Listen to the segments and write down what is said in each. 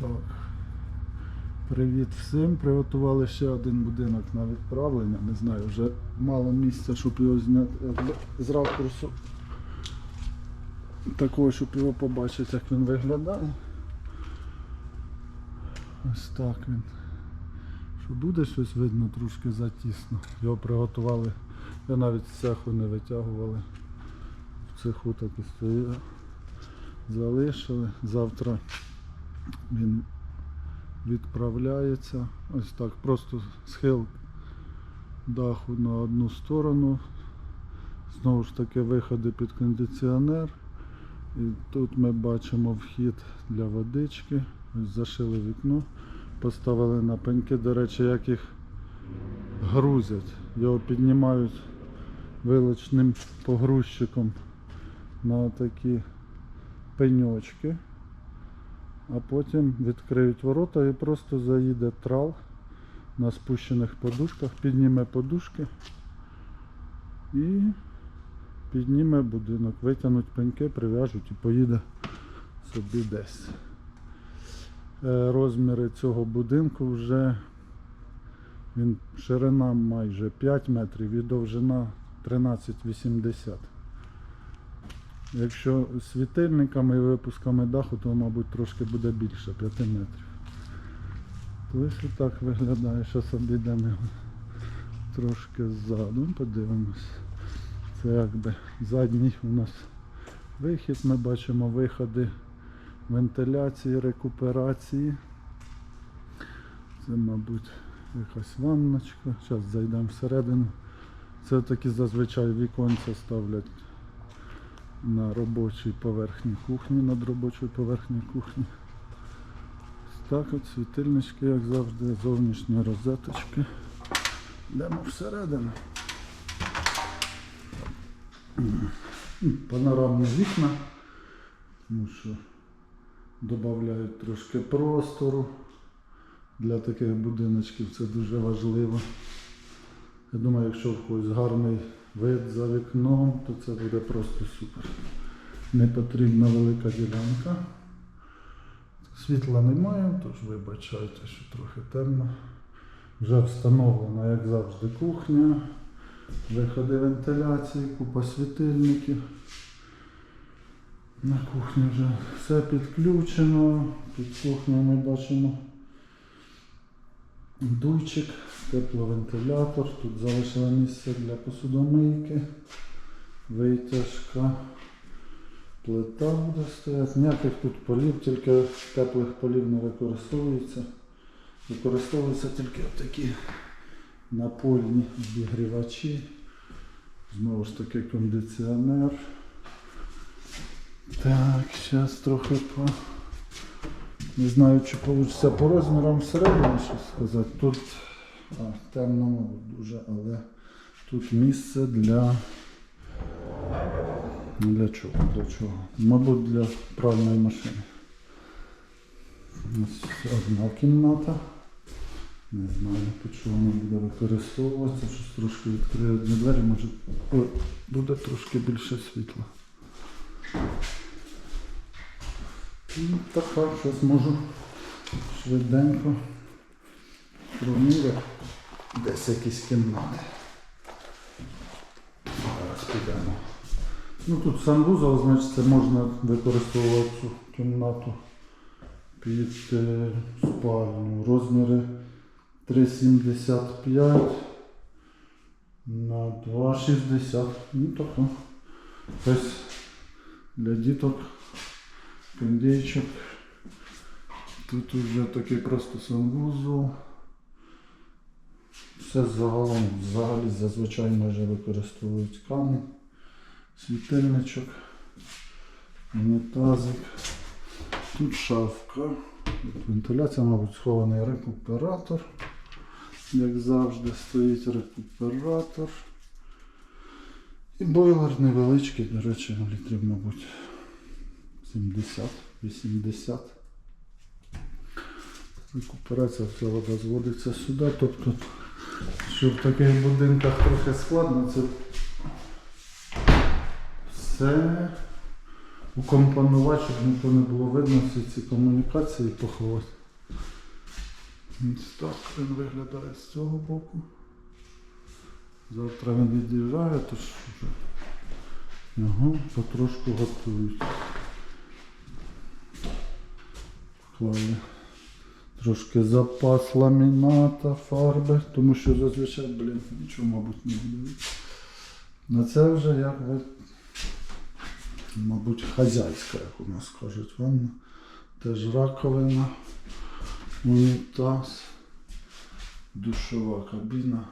Так. Привіт всім. Приготували ще один будинок на відправлення. Не знаю, вже мало місця, щоб його зняти з ракурсу. Такого, щоб його побачити, як він виглядає. Ось так він. Що буде щось видно трошки затісно. Його приготували. Я навіть з цеху не витягували. В цеху так і стоїть. Залишили. Завтра він відправляється. Ось так. Просто схил даху на одну сторону. Знову ж таки виходи під кондиціонер. І тут ми бачимо вхід для водички. Ось зашили вікно, поставили на пеньки. До речі, як їх грузять. Його піднімають вилочним погрузчиком на такі пеньочки, а потім відкриють ворота і просто заїде трал на спущених подушках, підніме подушки і підніме будинок, витягнуть пеньки, прив'яжуть і поїде собі десь. Е, Розміри цього будинку вже він ширина майже 5 метрів і довжина 13,80. Якщо світильниками і випусками даху, то мабуть трошки буде більше 5 метрів. То ось отак виглядає. Зараз обійдемо його трошки ззаду, подивимось. Це якби задній у нас вихід. Ми бачимо виходи вентиляції, рекуперації. Це, мабуть, якась ванночка. Зараз зайдемо всередину. Це такі зазвичай віконця ставлять на робочій поверхні кухні, над робочою поверхнею кухні. Так от світильнички, як завжди, зовнішні розеточки. Йдемо всередину. Панорамні вікна, тому що додають трошки простору. Для таких будиночків це дуже важливо. Я думаю, якщо в когось гарний вид за вікном, то це буде просто супер. Не потрібна велика ділянка. Світла немає, тож вибачайте, що трохи темно. Вже встановлена, як завжди, кухня, виходи вентиляції, купа світильників. На кухні вже все підключено. Під кухнею ми бачимо дуйчик, тепловентилятор. Тут залишили місце для посудомийки, витяжка, плита буде стояти. Ніяких тут полів, тільки теплих полів не використовується. Використовуються тільки такі напольні обігрівачі. Знову ж таки кондиціонер. Так, зараз трохи по. Не знаю, чи вийде по розмірам всередині щось сказати. Тут а, темно дуже, але тут місце для. Для чого? Для чого? Мабуть, для пральної машини. Ось одна кімната. Не знаю, під що вона буде використовуватися. Щось трошки відкрию одні двері, може буде трошки більше світла. Ну, така, щось можу швиденько проміряти. Десь якісь кімнати. Зараз підемо. Ну тут санвузол, значить можна використовувати цю кімнату під е, спальню. Розміри 3,75 на 2,60. Ну тако. Ось для діток, кондейчик. Тут вже такий просто санвузол. Все загалом взагалі зазвичай майже використовують камінь, світильничок, унітазик. Тут шафка. Вентиляція, мабуть, схований рекуператор. Як завжди стоїть рекуператор. І бойлер невеличкий, до речі, літрів, мабуть, 70-80. Рекуперація вся вода зводиться сюди. Тобто, що в таких будинках трохи складно, це все укомпонувати, щоб нікого не було видно всі ці комунікації поховати. Ось так він виглядає з цього боку. Завтра він від'їжджає, тож вже його потрошку готують. Клали. Трошки запас ламіната, фарби, тому що зазвичай, блін, нічого, мабуть, не буде. На це вже як ви, мабуть, хазяйська, як у нас кажуть, ванна. Теж раковина, унітаз, душова кабіна.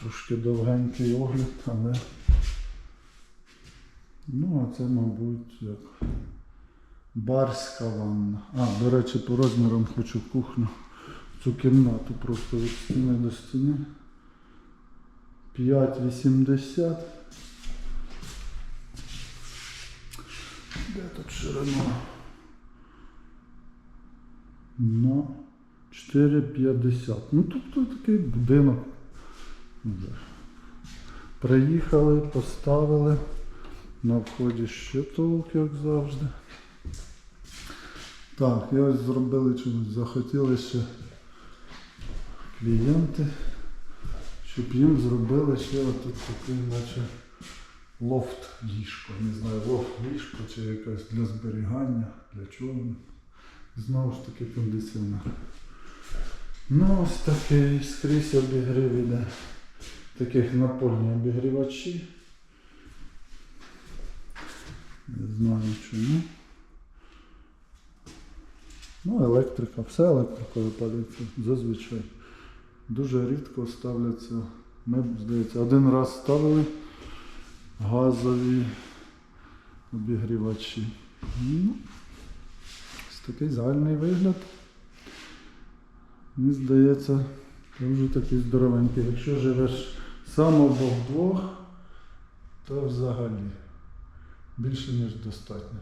Трошки довгенький огляд, але. Ну, це, мабуть, як барська ванна. А, до речі, по розмірам хочу кухню. Цю кімнату просто від стіни до стіни. 5,80. Де тут ширина? На 4,50. Ну тобто такий будинок. Приїхали, поставили. На вході щитовок, як завжди. Так, і ось зробили чомусь, захотіли ще клієнти, щоб їм зробили ще отут такий, наче лофт ліжко. Не знаю, лофт ліжко чи якась для зберігання, для чого. Знову ж таки кондиціонер. Ну ось такий скрізь обігрів іде. Таких напольні обігрівачі. Не знаю чому. Ну, електрика, все електрика випалюється зазвичай. Дуже рідко ставляться. Ми, здається, один раз ставили газові обігрівачі. Ну, ось такий загальний вигляд. Мені здається, це вже такий здоровенький. Якщо живеш сам або вдвох, то взагалі більше ніж достатньо.